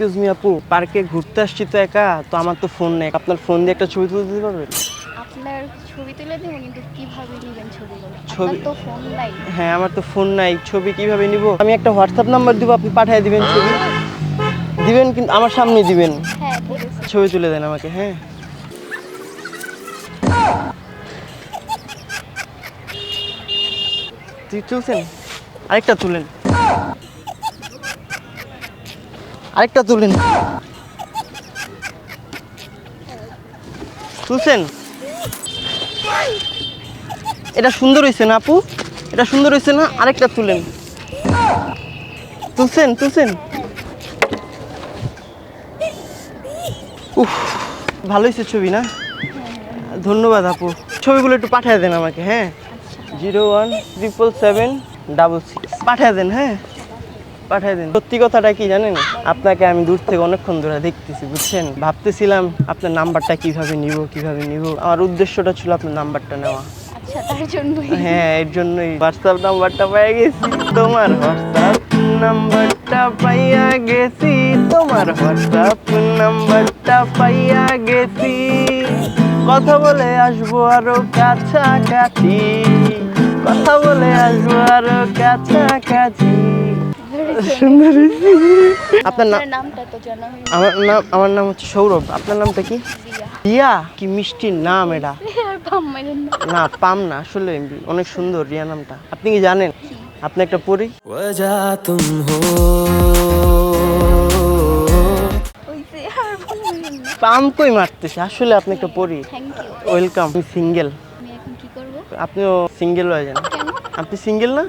Excuse me আপু পার্কে ঘুরতে আসছি তো একা তো আমার তো ফোন নেই। আপনার ফোন দিয়ে একটা ছবি তুলে দিতে পারবেন? আপনার ছবি তুলে দেবো কিন্তু কীভাবে নেবেন ছবিগুলো ছবি- তো ফোন নাই। হ্যাঁ আমার তো ফোন নাই। ছবি কীভাবে নিব? আমি একটা হোয়াটসঅ্যাপ নাম্বার দিব আপনি পাঠিয়ে দিবেন ছবি। দিবেন কিন্তু আমার সামনে দিবেন। হ্যাঁ ঠিক আছে। ছবি তুলে দেন আমাকে হ্যাঁ। তুই তুলছেন? আরেকটা তুলেন। আরেকটা তুলেন তুলছেন এটা সুন্দর হয়েছে না আপু? এটা সুন্দর হয়েছে না? আরেকটা তুলেন তুলছেন তুলছেন? উফ, ভালো হয়েছে ছবি না? ধন্যবাদ আপু। ছবিগুলো একটু পাঠিয়ে দেন আমাকে হ্যাঁ? Zero one triple seven double six পাঠিয়ে দেন হ্যাঁ? পাঠিয়ে দিন। সত্যি কথাটা কি জানেন? আপনাকে আমি দূর থেকে অনেকক্ষণ ধরে দেখতেছি বুঝছেন? ভাবতেছিলাম আপনার নাম্বারটা কীভাবে নিব কীভাবে নিব? আমার উদ্দেশ্যটা ছিল আপনার নাম্বারটা নেওয়া। আচ্ছা হ্যাঁ এর জন্যই। হোয়াটসঅ্যাপ নাম্বারটা পেয়ে গেছি তোমার হোয়াটসঅ্যাপ নাম্বারটা পাইয়া গেছি তোমার হোয়াটসঅ্যাপ নাম্বারটা পাইয়া গেছি। কথা বলে আসব আরও কাছাকাছি কথা বলে আসব আরও কাছাকাছি। আপনার নাম আমার নাম আমার নাম হচ্ছে সৌরভ। আপনার নামটা কি? রিয়া কি মিষ্টির নাম এটা। না। পাম না আসলে অনেক সুন্দর রিয়া নামটা। আপনি কি জানেন? আপনি একটা পড়ি পাম কই মারতেছে? আসলে আপনি একটা পড়ি ওয়েলকাম সিঙ্গেল আপনিও সিঙ্গেল হয়ে যান। আপনি সিঙ্গেল না।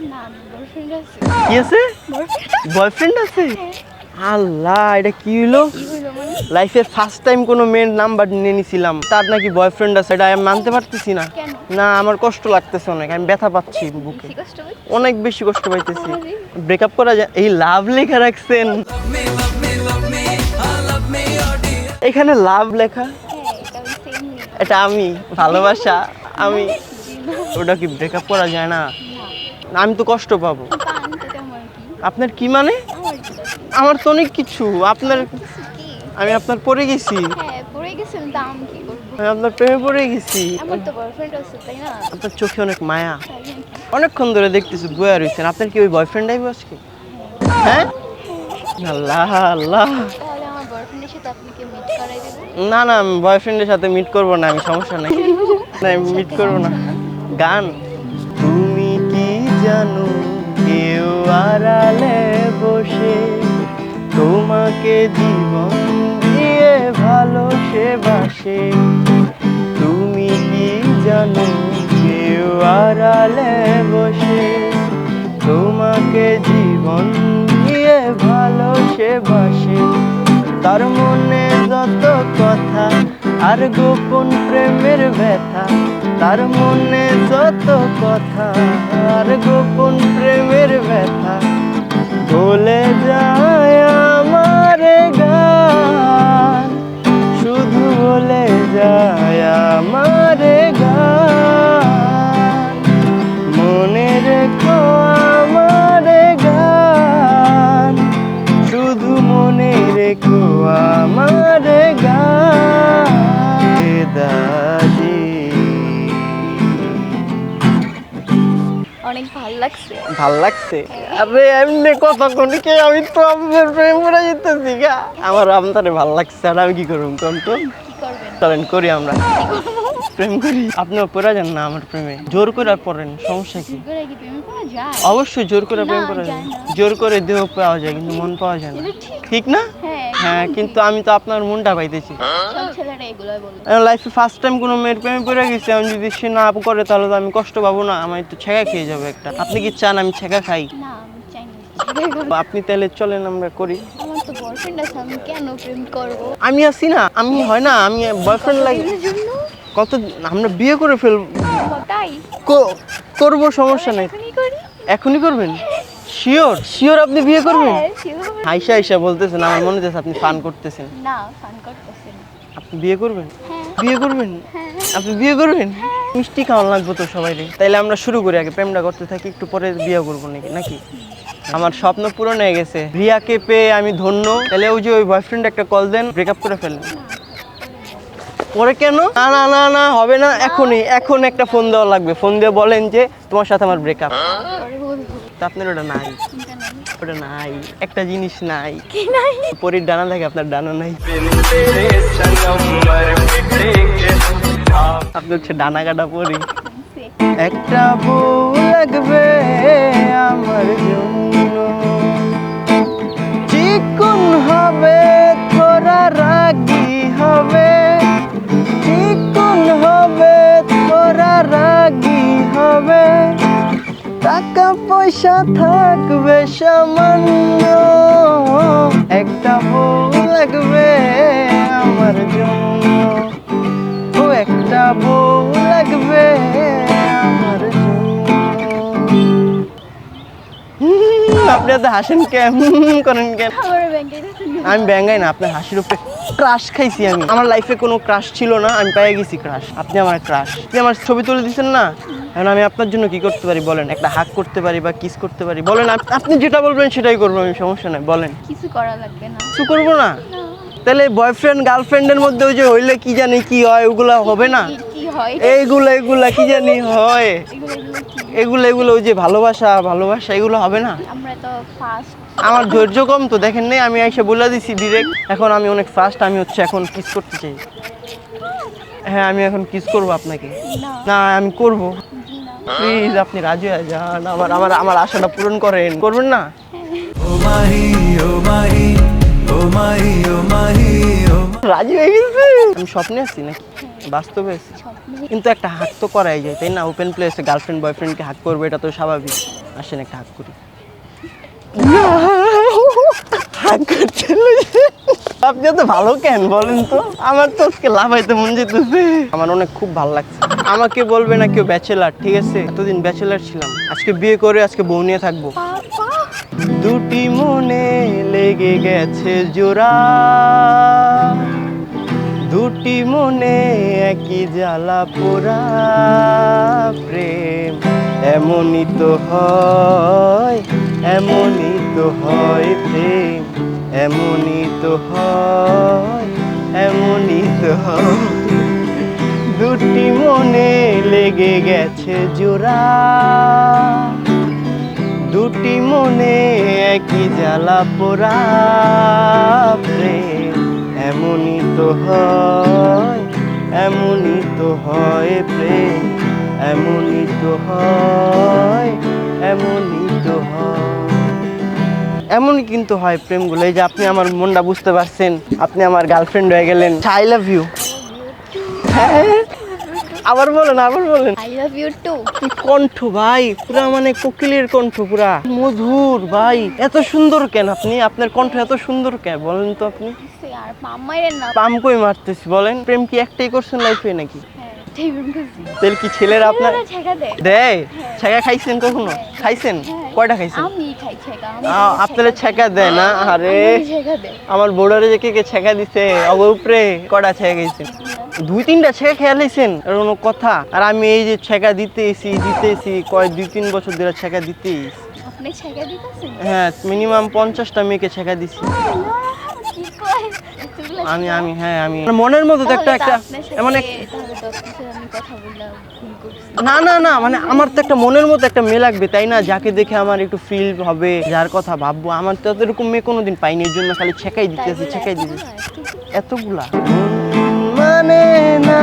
বয়ফ্রেন্ড আছে। কি আছে? বয়ফ্রেন্ড আছে? আল্লাহ এটা কি হলো লাইফে ফার্স্ট টাইম কোনো মেয়ের নাম্বার নিয়ে নিছিলাম। তার নাকি বয়ফ্রেন্ড আছে এটা আমি মানতে পারতেছি না। না আমার কষ্ট লাগতেছে অনেক আমি ব্যথা পাচ্ছি বুকে। অনেক বেশি কষ্ট পাইতেছি। ব্রেকআপ করা যায় এই লাভ লেখা রাখছেন। এখানে লাভ লেখা? হ্যাঁ এটা আমি ভালোবাসা। আমি ওটা কি ব্রেকআপ করা যায় না? না আমি তো কষ্ট পাবো। আপনার কি মানে? আমার তো অনেক কিছু। আপনার আমি আপনার পড়ে গেছি। আমি আপনার প্রেমে পড়ে গেছি। আপনার চোখে অনেক মায়া। অনেকক্ষণ ধরে দেখতেছি বয়া রয়েছেন। আপনার কি ওই বয়ফ্রেন্ড আইব আজকে? হ্যাঁ? আল্লাহ আল্লাহ। না না, আমি বয়ফ্রেন্ডের সাথে মিট করব না, আমি সমস্যা নাই। না মিট করব না। গান। জানো, কেউ আড়ালে বসে তোমাকে জীবন দিয়ে ভালোসে বাসে। তুমি কি জানো, কেউ আড়ালে বসে তোমাকে জীবন দিয়ে ভালোসে বাসে। তার মনে যত কথা আর গোপন প্রেমের ব্যথা তার মনে যত কথা আর গোপন প্রেমের ব্যথা বলে যায়। ভালো লাগছে? আরে এমনি কথা কোন কে আমি তো আপনার প্রেম করে যেতেছি গা। আমার আপনারে ভালো লাগছে আর আমি কি করুম কোন তো কি করবেন? চলেন করি আমরা। প্রেম করি। আপনিও পড়ে যান না আমার প্রেমে। জোর করে আর পড়েন সমস্যা কি? অবশ্যই জোর করে প্রেম করা যায়। জোর করে দেহ পাওয়া যায় কিন্তু মন পাওয়া যায় না। ঠিক। না? হ্যাঁ হ্যাঁ কিন্তু আমি তো আপনার মনটা পাইতেছি। লাইফে ফার্স্ট টাইম কোনো মেয়ের প্রেমে পড়ে গেছি আমি যদি সে না করে তাহলে তো আমি কষ্ট পাবো না। আমার একটু ছেঁকা খেয়ে যাবে একটা। আপনি কি চান আমি ছেঁকা খাই? আপনি তাহলে চলেন আমরা করি। তো আমি আছি না আমি হয় না আমি বয়ফ্রেন্ড লাগে কত আমরা বিয়ে করে ফেলব তাই? করব সমস্যা নাই। এখনই করবেন? শিওর শিওর আপনি বিয়ে করবেন? হ্যাঁ, আইসা আইসা বলতেছেন আমার মনে হচ্ছে আপনি ফান করতেছেন। না ফান করতেছে আপনি বিয়ে করবেন? হ্যাঁ। বিয়ে করবেন? হ্যাঁ। আপনি বিয়ে করবেন? মিষ্টি খাওয়ান লাগবে তো সবাই তাইলে আমরা শুরু করি আগে প্রেমটা করতে থাকি একটু পরে বিয়ে করব নাকি নাকি? আমার স্বপ্ন পূরণ হয়ে গেছে। রিয়াকে পেয়ে আমি ধন্য। তাহলে ওই যে ওই বয়ফ্রেন্ড একটা কল দেন ব্রেকআপ করে ফেলেন পরে কেন? না না না না হবে না এখনই এখন একটা ফোন দেওয়া লাগবে। ফোন দিয়ে বলেন যে তোমার সাথে আমার ব্রেকআপ তা আপনার ওটা নাই। ওটা নাই একটা জিনিস নাই। কি নাই? পরীর ডানা থাকে আপনার ডানা নাই। আপনি হচ্ছে ডানা কাটা পরি। একটা বউ লাগবে আমার জন্য। পয়সা থাকবে সামান্য, একটা বউ লাগবে আমার জন্য। ও, একটা বউ লাগবে আমার জন্য। আপনি হাসেন কেমন করেন কেন আমি ব্যাঙ্গাই না আপনার হাসির উপরে ক্রাশ খাইছি আমি। আমার লাইফে কোনো ক্রাশ ছিল না আমি পেয়ে গেছি ক্রাশ আপনি আমার ক্রাশ আপনি আমার ছবি তুলে দিচ্ছেন না? এখন আমি আপনার জন্য কি করতে পারি বলেন? একটা হাক করতে পারি বা কিস করতে পারি বলেন? আপনি যেটা বলবেন সেটাই করব আমি সমস্যা নাই বলেন। কিছু করা লাগবে না। কিছু করব না? তাহলে বয়ফ্রেন্ড গার্লফ্রেন্ডের মধ্যে ওই যে হইলে কি জানি কি হয় ওগুলা হবে না? এইগুলো এগুলা কি জানি হয়? এগুলো এগুলো ওই যে ভালোবাসা ভালোবাসা এগুলো হবে না? আমরা তো ফার্স্ট আমার ধৈর্য কম তো, দেখেন নেই, আমি এসে বলে দিছি ডিরেক্ট এখন আমি অনেক ফাস্ট আমি হচ্ছে এখন কিস করতে চাই। হ্যাঁ আমি এখন কিস করব আপনাকে। না, আমি করব। প্লিজ আপনি রাজি হয়ে যান। আমার আমার আমার আশাটা পূরণ করেন। করবেন না? রাজি হয়ে গেছে? আমি স্বপ্নে আছি নাকি? বাস্তবে আছি। কিন্তু একটা হাক তো করাই যায়, তাই না? ওপেন প্লেসে গার্লফ্রেন্ড বয়ফ্রেন্ডকে হাক করবে, এটা তো স্বাভাবিক। আসেন একটা হাক করি। আপনি তো ভালো কেন বলেন তো? আমার তো আজকে লাভাইতে মন যেতেছে। আমার অনেক খুব ভালো লাগছে। আমাকে বলবে না কেউ ব্যাচেলার ঠিক আছে? এতদিন ব্যাচেলার ছিলাম। আজকে বিয়ে করে আজকে বউ নিয়ে থাকব। দুটি মনে লেগে গেছে জোড়া। দুটি মনে একই জ্বালা পোড়া। প্রেম এমনই তো হয়, এমনই তো হয় প্রেম। এমনই তো হয়, এমনই তো হয়। দুটি মনে লেগে গেছে জোড়া। দুটি মনে একই জ্বালা পোড়া। প্রেম এমনই তো হয়, এমনই তো হয় প্রেম এমনই তো হয়। এমনই কিন্তু হয় প্রেমগুলো। এই যে আপনি আমার মনটা বুঝতে পারছেন আপনি আমার গার্লফ্রেন্ড হয়ে গেলেন। আই লাভ ইউ আবার বলেন আবার বলেন। আই লাভ ইউ টু কি কণ্ঠ ভাই পুরা মানে কোকিলের কণ্ঠ পুরা। মধুর ভাই এত সুন্দর কেন আপনি? আপনার কণ্ঠ এত সুন্দর কেন বলেন তো আপনি। আর মাম্মাইয়ের না। পাম কই মারতেছি বলেন। প্রেম কি একটাই করছেন লাইফে নাকি? তেল কি ছেলেরা আপনার দেয়। দেয় ছেঁকা খাইছেন কখনো? খাইছেন? হ্যাঁ। কয়টা খাইছেন? আপনারা ছেঁকা। দেয় না? আরে আমার বোর্ডারে যে কে কে ছেঁকা দিছে অগর উপরে কটা ছেঁকা গেছে দুই তিনটা ছেঁকা খেয়াল হয়েছেন আর কোনো কথা? আর আমি এই যে ছেঁকা দিতেছি দিতেছি কয় দুই তিন বছর ধরে ছেঁকা দিতেছেন? হ্যাঁ মিনিমাম পঞ্চাশটা মেয়েকে ছেঁকা দিছি। আমি আমি হ্যাঁ আমি। মনের মতো একটা একটা এমন না না না মানে আমার তো একটা মনের মতো একটা মেয়ে লাগবে তাই না? যাকে দেখে আমার একটু ফিল হবে যার কথা ভাববো। আমার তো এরকম মেয়ে কোনোদিন পাইনি এর জন্য খালি ছেঁকাই দিতেছি ছেঁকাই? দিতেছি। এতগুলা? মানে না।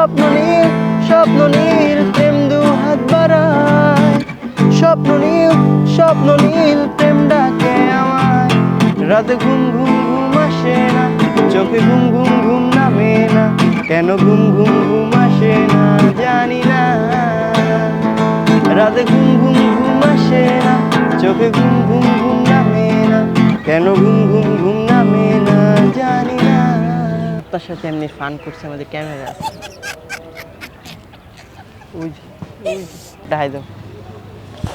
স্বপ্ন নীল স্বপ্ন নীল প্রেম দু হাত বাড়ায়। স্বপ্ন নীল স্বপ্ন নীল প্রেম ডাকে আমার রাতে ঘুম ঘুম ঘুম আসে না, চোখে ঘুম ঘুম ঘুম নামে না। কেন ঘুম ঘুম ঘুম আসে না জানি না। রাতে ঘুম ঘুম ঘুম আসে না, চোখে ঘুম ঘুম আপনার সাথে এমনি ফান করছে আমাদের ক্যামেরা ওই ওই দেখাই দাও।